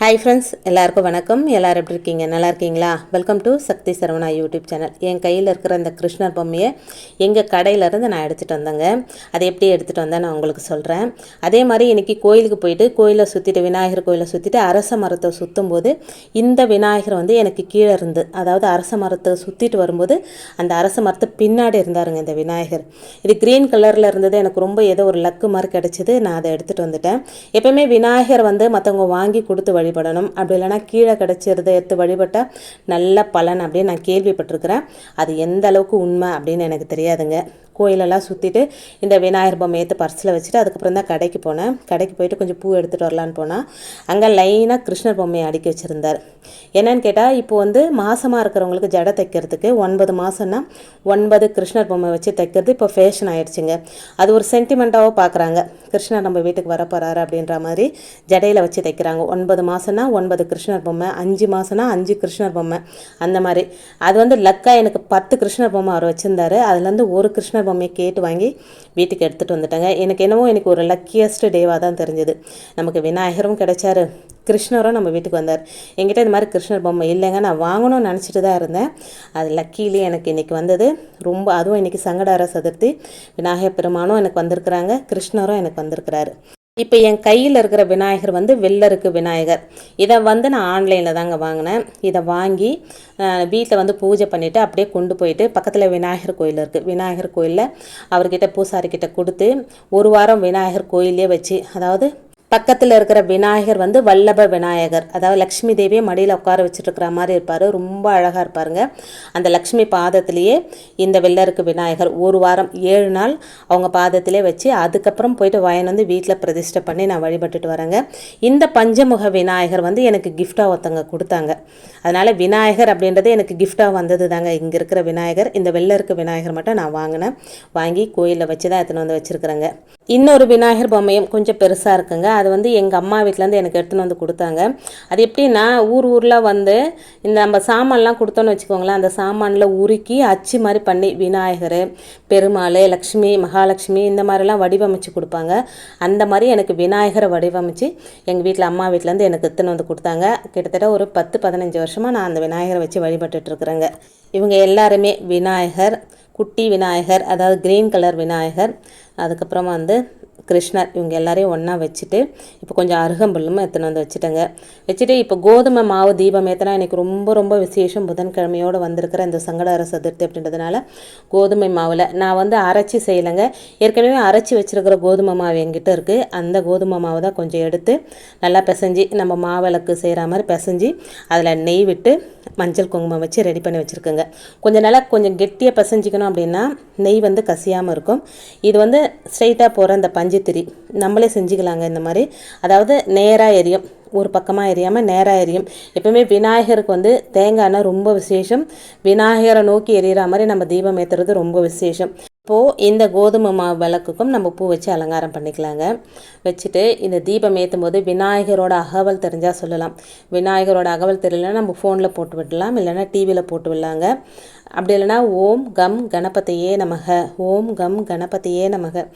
Hi friends எல்லாருக்கும் வணக்கம். எல்லாரும் எப்படி இருக்கீங்க? நல்லா இருக்கீங்களா? Welcome to Sakthi Saravana YouTube channel என் கையில் இருக்கிற இந்த கிருஷ்ணர் பொம்மையை எங்கள் கடையிலேருந்து நான் எடுத்துகிட்டு வந்தேங்க. அதை எப்படி எடுத்துகிட்டு வந்தேன் நான் உங்களுக்கு சொல்கிறேன் அதே மாதிரி இன்றைக்கி கோயிலுக்கு போயிட்டு கோயிலை சுற்றிட்டு விநாயகர் கோயிலை சுற்றிட்டு அரச மரத்தை சுற்றும் போது இந்த விநாயகர் வந்து எனக்கு கீழே இருந்து அதாவது அரச மரத்தை சுற்றிட்டு வரும்போது அந்த அரச மரத்தை பின்னாடி இருந்தாருங்க இந்த விநாயகர். இது க்ரீன் கலரில் இருந்தது. எனக்கு ரொம்ப ஏதோ ஒரு லக்கு மாதிரி கிடச்சிது. நான் அதை எடுத்துகிட்டு வந்துட்டேன். எப்போயுமே விநாயகர் வந்து மற்றவங்க வாங்கி கொடுத்து வழி வழிபடணும். அப்படி இல்லைன்னா கீழே கிடச்சிருந்த எடுத்து வழிபட்டால் நல்ல பலன் அப்படின்னு நான் கேள்விப்பட்டிருக்கிறேன். அது எந்த அளவுக்கு உண்மை அப்படின்னு எனக்கு தெரியாதுங்க. கோயிலெல்லாம் சுற்றிட்டு இந்த விநாயகர் பொம்மை ஏற்று பர்ஸில் வச்சுட்டு அதுக்கப்புறம் தான் கடைக்கு போனேன். கடைக்கு போயிட்டு கொஞ்சம் பூ எடுத்துகிட்டு வரலான்னு போனால் அங்கே லைனாக கிருஷ்ணர் பொம்மையை அடுக்கி வச்சுருந்தார். என்னன்னு கேட்டால் இப்போ வந்து மாதமாக இருக்கிறவங்களுக்கு ஜடை தைக்கிறதுக்கு ஒன்பது மாதம்னா ஒன்பது கிருஷ்ணர் பொம்மை வச்சு தைக்கிறது இப்போ ஃபேஷன் ஆயிடுச்சுங்க. அது ஒரு சென்டிமெண்ட்டாகவும் பார்க்குறாங்க கிருஷ்ணர் நம்ம வீட்டுக்கு வரப்போகிறாரு அப்படின்ற மாதிரி ஜடையில் வச்சு தைக்கிறாங்க. ஒன்பது மாதம் மாதம்னா ஒன்பது கிருஷ்ணர் பொம்மை அஞ்சு மாதம்னா அஞ்சு கிருஷ்ணர் பொம்மை. அந்த மாதிரி. அது வந்து லக்காக எனக்கு பத்து கிருஷ்ணர் பொம்மை அவர் வச்சுருந்தாரு. அதுலேருந்து ஒரு கிருஷ்ணர் பொம்மையை கேட்டு வாங்கி வீட்டுக்கு எடுத்துகிட்டு வந்துட்டாங்க. எனக்கு என்னவோ எனக்கு ஒரு லக்கியஸ்ட் டேவாக தான் தெரிஞ்சது. நமக்கு விநாயகரும் கிடைச்சாரு. கிருஷ்ணரும் நம்ம வீட்டுக்கு வந்தார். என்கிட்ட இந்த மாதிரி கிருஷ்ணர் பொம்மை இல்லைங்க. நான் வாங்கணும்னு நினச்சிட்டு தான் இருந்தேன். அது லக்கிலே எனக்கு இன்றைக்கி வந்தது. ரொம்ப அதுவும் இன்றைக்கி சங்கடார சதுர்த்தி. விநாயகர் பெருமானும் எனக்கு வந்திருக்கிறாங்க. கிருஷ்ணரும் எனக்கு வந்திருக்கிறாரு. இப்போ என் கையில் இருக்கிற விநாயகர் வந்து வெள்ளருக்கு விநாயகர். இதை வந்து நான் ஆன்லைனில் தாங்க வாங்கினேன். இதை வாங்கி வீட்டில் வந்து பூஜை பண்ணிவிட்டு அப்படியே கொண்டு போயிட்டு பக்கத்தில் விநாயகர் கோயில் இருக்குது விநாயகர் கோயிலில் அவர்கிட்ட பூசாரிக்கிட்ட கொடுத்து ஒரு வாரம் விநாயகர் கோயிலே வச்சு அதாவது பக்கத்தில் இருக்கிற விநாயகர் வந்து வல்லப விநாயகர். அதாவது லக்ஷ்மி தேவியை மடியில் உட்கார வச்சுட்டு மாதிரி இருப்பார். ரொம்ப அழகாக இருப்பாருங்க. அந்த லக்ஷ்மி பாதத்திலேயே இந்த வெள்ளருக்கு விநாயகர் ஒரு வாரம் ஏழு நாள் அவங்க பாதத்திலே வச்சு அதுக்கப்புறம் போயிட்டு வயன் வந்து வீட்டில் பிரதிஷ்டை பண்ணி நான் வழிபட்டுட்டு வரேங்க. இந்த பஞ்சமுக விநாயகர் வந்து எனக்கு கிஃப்டாக ஒருத்தவங்க கொடுத்தாங்க. அதனால் விநாயகர் அப்படின்றது எனக்கு கிஃப்டாக வந்தது தாங்க இங்கே இருக்கிற விநாயகர் இந்த வெள்ளருக்கு விநாயகர் மட்டும் நான் வாங்கினேன். வாங்கி கோயிலில் வச்சு தான் எடுத்துன்னு வந்து வச்சுருக்குறேங்க. இன்னொரு விநாயகர் பொம்மையும் கொஞ்சம் பெருசாக இருக்குங்க. அது வந்து எங்கள் அம்மா வீட்டிலேருந்து எனக்கு எடுத்துன்னு வந்து கொடுத்தாங்க. அது எப்படின்னா ஊர் ஊரில் வந்து இந்த நம்ம சாமான்லாம் கொடுத்தோன்னு வச்சுக்கோங்களேன் அந்த சாமானில் உருக்கி அச்சு மாதிரி பண்ணி விநாயகர் பெருமாள் லக்ஷ்மி மகாலட்சுமி இந்த மாதிரிலாம் வடிவமைச்சு கொடுப்பாங்க. அந்த மாதிரி எனக்கு விநாயகரை வடிவமைச்சு எங்கள் வீட்டில் அம்மா வீட்டிலேருந்து எனக்கு எடுத்துன்னு வந்து கொடுத்தாங்க. கிட்டத்தட்ட ஒரு பத்து பதினஞ்சு வருஷமாக நான் அந்த விநாயகரை வச்சு வழிபட்டுருக்குறேங்க இவங்க எல்லாருமே விநாயகர் குட்டி விநாயகர் அதாவது க்ரீன் கலர் விநாயகர் அதுக்கப்புறமா வந்து கிருஷ்ணர் இவங்க எல்லாரையும் ஒன்றா வச்சுட்டு இப்போ கொஞ்சம் அருகம்புல்லும் எடுத்துன்னு வந்து வச்சுட்டேங்க. வச்சுட்டு இப்போ கோதுமை மாவு தீபம் ஏற்றினா எனக்கு ரொம்ப ரொம்ப விசேஷம் புதன்கிழமையோடு வந்திருக்கிற இந்த சங்கடார சதுர்த்தி அப்படின்றதுனால கோதுமை மாவில் நான் வந்து அரைச்சி செய்யலைங்க. ஏற்கனவே அரைச்சி வச்சுருக்கிற கோதுமை மாவு என்கிட்ட இருக்குது அந்த கோதுமை மாவு தான் கொஞ்சம் எடுத்து நல்லா பிசைஞ்சு நம்ம மாவிளக்கு செய்கிற மாதிரி பிசைஞ்சு அதில் நெய் விட்டு மஞ்சள் குங்குமம் வச்சு ரெடி பண்ணி வச்சுருக்கேங்க. கொஞ்சம் நல்லா கொஞ்சம் கெட்டியாக பிசைஞ்சிக்கணும் அப்படின்னா நெய் வந்து கசியாமல் இருக்கும். இது வந்து ஸ்ட்ரைட்டாக போகிற அந்த பஞ்சுத்திரி நம்மளே செஞ்சுக்கலாங்க இந்த மாதிரி. அதாவது நேராக எரியும். ஒரு பக்கமாக எரியாமல் நேராக எரியும். எப்பவுமே விநாயகருக்கு வந்து தேங்காய்னா ரொம்ப விசேஷம். விநாயகரை நோக்கி எரியிற மாதிரி நம்ம தீபம் ஏற்றுறது ரொம்ப விசேஷம். இப்போது இந்த கோதுமை மாவு விளக்குக்கும் நம்ம பூ வச்சு அலங்காரம் பண்ணிக்கலாங்க. வச்சுட்டு இந்த தீபம் ஏற்றும் போது விநாயகரோட அகவல் தெரிஞ்சால் சொல்லலாம். விநாயகரோட அகவல் தெரியலனா நம்ம ஃபோனில் போட்டு விடலாம். இல்லைனா டிவியில் போட்டு விடலாங்க. அப்படி இல்லைனா ஓம் கம் கணபதியே நமக. ஓம் கம் கணபதியே நமக.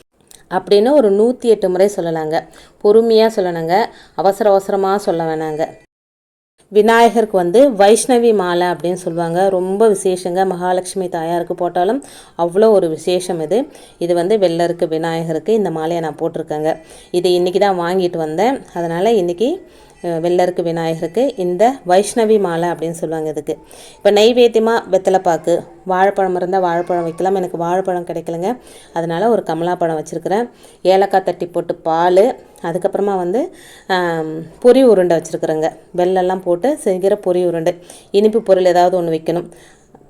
அப்படின்னு ஒரு நூற்றி எட்டு முறை சொல்லலாங்க. பொறுமையாக சொல்லணுங்க. அவசர அவசரமாக சொல்ல வேணாங்க. விநாயகருக்கு வந்து வைஷ்ணவி மாலை அப்படின்னு சொல்லுவாங்க. ரொம்ப விசேஷங்க. மகாலட்சுமி தாயாருக்கு போட்டாலும் அவ்வளோ ஒரு விசேஷம் இது. இது வந்து வெள்ளருக்கு விநாயகருக்கு இந்த மாலையை நான் போட்டிருக்கேங்க. இது இன்றைக்கி தான் வாங்கிட்டு வந்தேன். அதனால் இன்றைக்கி வெள்ளருக்கு விநாயகருக்கு இந்த வைஷ்ணவி மாலை அப்படின்னு சொல்லுவாங்க இதுக்கு. இப்போ நெய்வேத்தியமாக வெத்தலைப்பாக்கு வாழைப்பழம் இருந்தால் வாழைப்பழம் வைக்கலாம். எனக்கு வாழைப்பழம் கிடைக்கலங்க. அதனால் ஒரு கமலாப்பழம் வச்சுருக்கிறேன். ஏலக்காய் தட்டி போட்டு பால் அதுக்கப்புறமா வந்து பொரி உருண்டை வச்சுருக்குறேங்க. வெள்ளெல்லாம் போட்டு செய்கிற பொரி உருண்டை. இனிப்பு பொருள் ஏதாவது ஒன்று வைக்கணும்.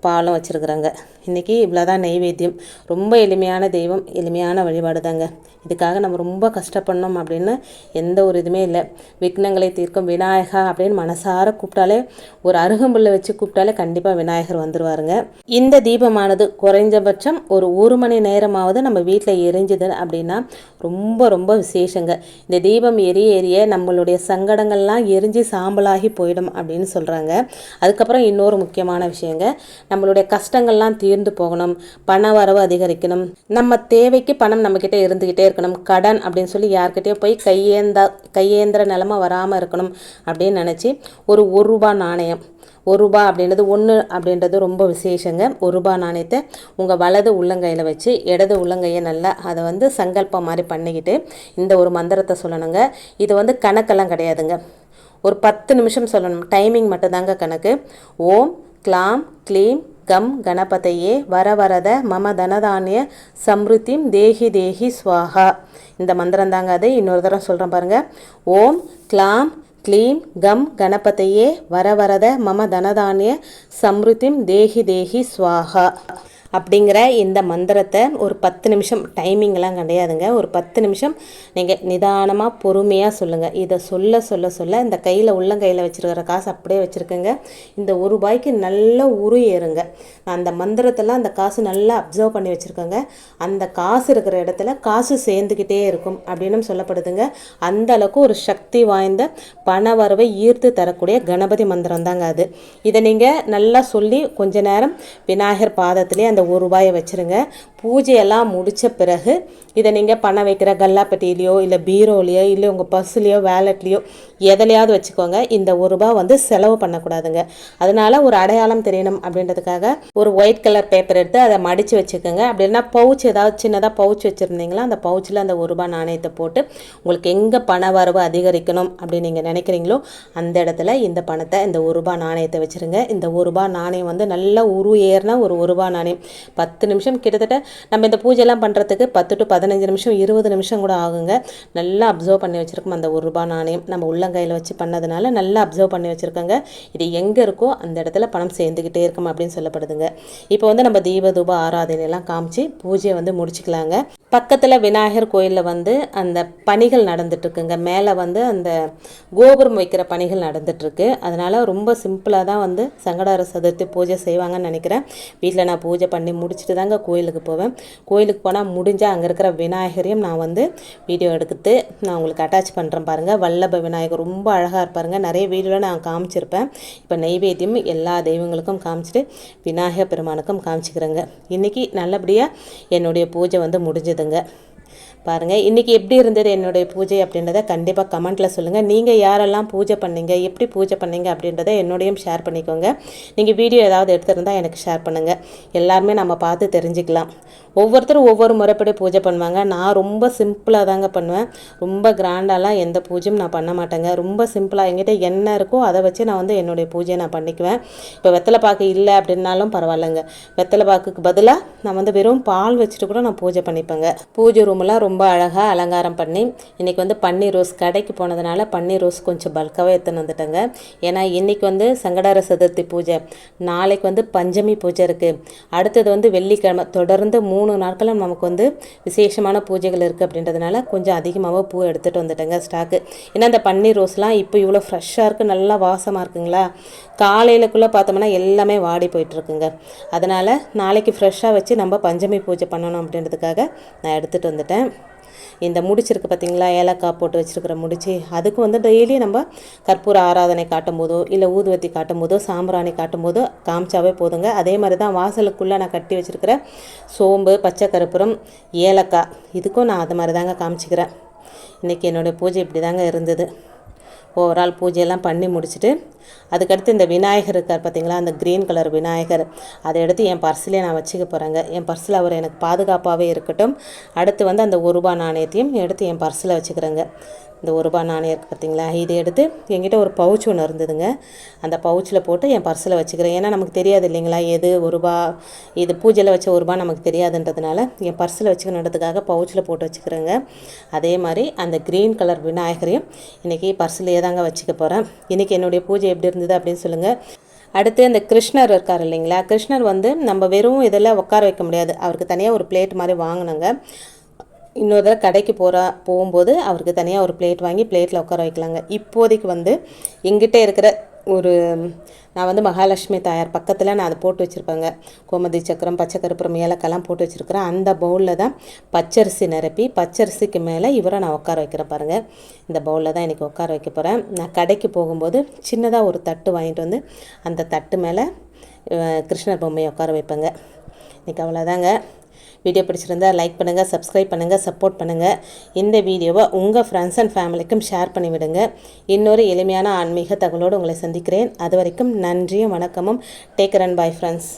பாலும் வச்சுருக்குறாங்க. இன்றைக்கி இவ்வளோ தான் நெய்வேத்தியம் ரொம்ப எளிமையான தெய்வம் எளிமையான வழிபாடு தாங்க இதுக்காக நம்ம ரொம்ப கஷ்டப்படணும் அப்படின்னு எந்த ஒரு இதுவுமே இல்லை. விக்னங்களை தீர்க்கும் விநாயகா அப்படின்னு மனசார கூப்பிட்டாலே ஒரு அருகம்புல்லை வச்சு கூப்பிட்டாலே கண்டிப்பாக விநாயகர் வந்துடுவாருங்க இந்த தீபமானது குறைஞ்சபட்சம் ஒரு ஒரு மணி நேரமாவது நம்ம வீட்டில் எரிஞ்சுது அப்படின்னா ரொம்ப ரொம்ப விசேஷங்க. இந்த தீபம் எரிய எரிய நம்மளுடைய சங்கடங்கள்லாம் எரிஞ்சு சாம்பலாகி போயிடும் அப்படின்னு சொல்கிறாங்க அதுக்கப்புறம் இன்னொரு முக்கியமான விஷயங்க நம்மளுடைய கஷ்டங்கள்லாம் தீர்ந்து போகணும் பண வரவு அதிகரிக்கணும் நம்ம தேவைக்கு பணம் நம்மக்கிட்ட இருந்துக்கிட்டே இருக்கணும் கடன் அப்படின்னு சொல்லி யார்கிட்டயும் போய் கையேந்தா கையேந்திர நிலமை வராமல் இருக்கணும் அப்படின்னு நினச்சி ஒரு ஒரு ரூபா நாணயம் ஒரு ரூபா அப்படின்றது ஒன்று அப்படின்றது ரொம்ப விசேஷங்க. ஒரு ரூபா நாணயத்தை உங்கள் வலது உள்ளங்கையில் வச்சு இடது உள்ளங்கையை நல்லா அதை வந்து சங்கல்பம் மாதிரி பண்ணிக்கிட்டு இந்த ஒரு மந்திரத்தை சொல்லணுங்க. இது வந்து கணக்கெல்லாம் கிடையாதுங்க. ஒரு பத்து நிமிஷம் சொல்லணும். டைமிங் மட்டும்தாங்க கணக்கு. ஓம் க்ளாம் க்ளீம் கம் கணபதையே வரவரத மம தனதானிய சம்ருத்திம் தேஹி தேஹி ஸ்வாஹா இந்த மந்திரம் தாங்க அது. இன்னொரு தடவை சொல்கிறேன் பாருங்கள் ஓம் கிளாம் க்ளீம் கம் கணபதையே வரவரத மம தனதானிய சம்ருத்திம் தேஹி தேஹி ஸ்வாஹா அப்படிங்கிற இந்த மந்திரத்தை ஒரு பத்து நிமிஷம் டைமிங்லாம் கிடையாதுங்க. ஒரு பத்து நிமிஷம் நீங்கள் நிதானமாக பொறுமையாக சொல்லுங்கள் இதை சொல்ல சொல்ல சொல்ல இந்த கையில் உள்ளங்கையில் வச்சுருக்கிற காசு அப்படியே வச்சுருக்குங்க. இந்த ஒரு ரூபாய்க்கு நல்லா உரு ஏறுங்க. அந்த மந்திரத்தெல்லாம் அந்த காசு நல்லா அப்சர்வ் பண்ணி வச்சுருக்கோங்க. அந்த காசு இருக்கிற இடத்துல காசு சேர்ந்துக்கிட்டே இருக்கும் அப்படின்னு சொல்லப்படுதுங்க. அந்த அளவுக்கு ஒரு சக்தி வாய்ந்த பண வரவை ஈர்த்து தரக்கூடிய கணபதி மந்திரம் தாங்க அது. இதை நீங்கள் நல்லா சொல்லி கொஞ்ச நேரம் விநாயகர் பாதத்திலே அந்த ஒரு ரூபாயை வச்சுருங்க. பூஜையெல்லாம் முடித்த பிறகு இதை நீங்கள் பணம் வைக்கிற கல்லாப்பட்டியிலையோ இல்லை பீரோலையோ இல்லை உங்கள் பர்ஸ்லேயோ வேலட்லேயோ எதுலையாவது வச்சுக்கோங்க. இந்த ஒரு ரூபா வந்து செலவு பண்ணக்கூடாதுங்க. அதனால ஒரு அடையாளம் தெரியணும் அப்படின்றதுக்காக ஒரு ஒயிட் கலர் பேப்பர் எடுத்து அதை மடித்து வச்சுக்கோங்க. அப்படின்னா பவுச் ஏதாவது சின்னதாக பவுச் வச்சுருந்தீங்களா அந்த பவுச்சில் அந்த ஒரு ரூபா நாணயத்தை போட்டு உங்களுக்கு எங்கே பண வரவு அதிகரிக்கணும் அப்படின்னு நீங்கள் நினைக்கிறீங்களோ அந்த இடத்துல இந்த பணத்தை இந்த ஒரு ரூபா நாணயத்தை வச்சுருங்க. இந்த ஒரு ரூபா நாணயம் வந்து நல்லா உரு ஏறினா ஒரு ஒரு ரூபா நாணயம். பத்து நிமிஷம் கிட்டத்தட்ட நம்ம இந்த பூஜைலாம் பண்ணுறதுக்கு பத்து டு பதினஞ்சு நிமிஷம் இருபது நிமிஷம் கூட ஆகுங்க. நல்லா அப்சர்வ் பண்ணி வச்சுருக்கோம். அந்த ஒரு ரூபா நாணயம் நம்ம உள்ளங்கையில் வச்சு பண்ணதுனால நல்லா அப்சர்வ் பண்ணி வச்சுருக்கோங்க. இது எங்கே இருக்கோ அந்த இடத்துல பணம் சேர்ந்துக்கிட்டே இருக்கும் அப்படின்னு சொல்லப்படுதுங்க. இப்போ வந்து நம்ம தீப தூப ஆராதனையெல்லாம் காமிச்சு பூஜையை வந்து முடிச்சுக்கலாங்க. பக்கத்தில் விநாயகர் கோயிலில் வந்து அந்த பணிகள் நடந்துட்டுருக்குங்க. மேலே வந்து அந்த கோபுரம் வைக்கிற பணிகள் நடந்துட்டுருக்கு. அதனால் ரொம்ப சிம்பிளாக தான் வந்து சங்கடார சதுர்த்தி பூஜை செய்வாங்கன்னு நினைக்கிறேன். வீட்டில் நான் பூஜை பண்ணி பண்ணி முடிச்சுட்டு தாங்க கோயிலுக்கு போவேன். கோயிலுக்கு போனால் முடிஞ்சால் அங்கே இருக்கிற விநாயகரையும் நான் வந்து வீடியோ எடுத்து நான் உங்களுக்கு அட்டாச் பண்ணுறேன் பாருங்கள் வல்லப விநாயகர் ரொம்ப அழகாக இருப்பாருங்க. நிறைய வீடியோவில் நான் காமிச்சிருப்பேன். இப்போ நெய்வேத்தியம் எல்லா தெய்வங்களுக்கும் காமிச்சிட்டு விநாயகர் பெருமானுக்கும் காமிச்சிக்கிறேங்க. இன்றைக்கி நல்லபடியாக என்னுடைய பூஜை வந்து முடிஞ்சதுங்க. பாருங்கள் இன்றைக்கி எப்படி இருந்தது என்னுடைய பூஜை அப்படின்றத கண்டிப்பாக கமெண்ட்டில் சொல்லுங்கள் நீங்கள் யாரெல்லாம் பூஜை பண்ணீங்க எப்படி பூஜை பண்ணீங்க அப்படின்றத என்னோடையும் ஷேர் பண்ணிக்கோங்க. நீங்கள் வீடியோ ஏதாவது எடுத்திருந்தால் எனக்கு ஷேர் பண்ணுங்கள் எல்லாருமே நம்ம பார்த்து தெரிஞ்சுக்கலாம். ஒவ்வொருத்தரும் ஒவ்வொரு முறைப்படி பூஜை பண்ணுவாங்க. நான் ரொம்ப சிம்பிளாக தாங்க பண்ணுவேன். ரொம்ப கிராண்டாலாம் எந்த பூஜையும் நான் பண்ண மாட்டேங்க. ரொம்ப சிம்பிளாக என்கிட்ட என்ன இருக்கோ அதை வச்சு நான் வந்து என்னுடைய பூஜையை நான் பண்ணிக்குவேன். இப்போ வெத்தலை பாக்கு இல்லை அப்படின்னாலும் பரவாயில்லைங்க. வெத்தலை பாக்குக்கு பதிலாக நான் வந்து வெறும் பால் வச்சுட்டு கூட நான் பூஜை பண்ணிப்பேங்க. பூஜை ரூமெல்லாம் ரொம்ப அழகாக அலங்காரம் பண்ணி இன்றைக்கி வந்து பன்னீர் ரோஸ் கடைக்கு போனதுனால பன்னீர் ரோஸ் கொஞ்சம் பல்காகவே எடுத்துன்னு வந்துட்டேங்க. ஏன்னா இன்றைக்கி வந்து சங்கடார சதுர்த்தி பூஜை. நாளைக்கு வந்து பஞ்சமி பூஜை இருக்குது அடுத்தது வந்து வெள்ளிக்கிழமை தொடர்ந்து மூணு மூணு நாட்களும் நமக்கு வந்து விசேஷமான பூஜைகள் இருக்குது அப்படின்றதுனால கொஞ்சம் அதிகமாகவே பூ எடுத்துகிட்டு வந்துட்டேங்க ஸ்டாக்கு ஏன்னா அந்த பன்னீர் ரோஸ்லாம் இப்போ இவ்வளோ ஃப்ரெஷ்ஷாக இருக்குது நல்லா வாசமாக இருக்குங்களா? காலையிலக்குள்ளே பார்த்தோம்னா எல்லாமே வாடி போயிட்டுருக்குங்க. அதனால் நாளைக்கு ஃப்ரெஷ்ஷாக வச்சு நம்ம பஞ்சமி பூஜை பண்ணணும் அப்படின்றதுக்காக நான் எடுத்துகிட்டு வந்துட்டேன். இந்த முடிச்சிருக்கு பார்த்தீங்களா? ஏலக்காய் போட்டு வச்சுருக்கிற முடிச்சு அதுக்கு வந்து டெய்லி நம்ம கற்பூர ஆராதனை காட்டும் போதோ இல்லை ஊதுவத்தி காட்டும் போதோ சாம்பிராணி காட்டும் போதோ காமிச்சாவே போதுங்க. அதே மாதிரி தான் வாசலுக்குள்ளே நான் கட்டி வச்சுருக்கிற சோம்பு பச்சை கற்பூரம் ஏலக்காய் இதுக்கும் நான் அது மாதிரி தாங்க காமிச்சிக்கிறேன். இன்றைக்கி என்னுடைய பூஜை இப்படி தாங்க இருந்தது. ஓவரால் பூஜையெல்லாம் பண்ணி முடிச்சுட்டு அதுக்கடுத்து இந்த விநாயகர் இருக்கார் பார்த்தீங்களா அந்த க்ரீன் கலர் விநாயகர் அதை எடுத்து என் பர்ஸ்லேயே நான் வச்சுக்க போகிறேங்க என் பர்ஸில் அவர் எனக்கு பாதுகாப்பாகவே இருக்கட்டும். அடுத்து வந்து அந்த ஒரு ரூபா நாணயத்தையும் எடுத்து என் பர்ஸில் வச்சுக்கிறேங்க. இந்த ஒரு ரூபா நாணயம் இருக்குது பார்த்தீங்களா இதை எடுத்து என்கிட்ட ஒரு பவுச் ஒன்று இருந்ததுங்க. அந்த பவுச்சில் போட்டு என் பர்ஸில் வச்சுக்கிறேன். ஏன்னா நமக்கு தெரியாது இல்லைங்களா? எது ஒரு ரூபா இது பூஜையில் வச்ச ஒரு ரூபா நமக்கு தெரியாதுன்றதுனால என் பர்ஸில் வச்சுக்கணுன்றதுக்காக பவுச்சில் போட்டு வச்சுக்கிறேங்க. அதே மாதிரி அந்த க்ரீன் கலர் விநாயகரையும் இன்றைக்கி பர்ஸ்லேயே தாங்க வச்சுக்க போகிறேன் இன்றைக்கி என்னுடைய பூஜை எப்படி இருந்தது அப்படின்னு சொல்லுங்கள் அடுத்து அந்த கிருஷ்ணர் இருக்கார் இல்லைங்களா? கிருஷ்ணர் வந்து நம்ம வெறும் இதெல்லாம் உட்கார வைக்க முடியாது. அவருக்கு தனியாக ஒரு பிளேட் மாதிரி வாங்கினோங்க. இன்னொரு தடவை கடைக்கு போகிறா போகும்போது அவருக்கு தனியாக ஒரு பிளேட் வாங்கி பிளேட்டில் உட்கார வைக்கலாங்க. இப்போதைக்கு வந்து எங்கிட்ட இருக்கிற ஒரு நான் வந்து மகாலட்சுமி தாயார் பக்கத்தில் நான் அதை போட்டு வச்சுருப்பேங்க. கோமதி சக்கரம் பச்சை கருப்புறம் ஏலக்கெல்லாம் போட்டு வச்சுருக்கிறேன் அந்த பவுலில் தான் பச்சரிசி நிரப்பி பச்சரிசிக்கு மேலே இவரை நான் உட்கார வைக்கிறேன் பாருங்கள் இந்த பவுலில் தான் இன்றைக்கி உட்கார வைக்க போகிறேன் நான் கடைக்கு போகும்போது சின்னதாக ஒரு தட்டு வாங்கிட்டு வந்து அந்த தட்டு மேலே கிருஷ்ணர் பொம்மையை உட்கார வைப்பேங்க. இன்றைக்கி அவ்வளோதாங்க வீடியோ பிடிச்சிருந்தா லைக் பண்ணுங்கள் சப்ஸ்கிரைப் பண்ணுங்கள் சப்போர்ட் பண்ணுங்கள் இந்த வீடியோவை உங்கள் ஃப்ரெண்ட்ஸ் அண்ட் ஃபேமிலிக்கும் ஷேர் பண்ணிவிடுங்க இன்னொரு எளிமையான ஆன்மீக தகவலோடு உங்களை சந்திக்கிறேன். அது வரைக்கும் நன்றியும் வணக்கமும். Take and bye friends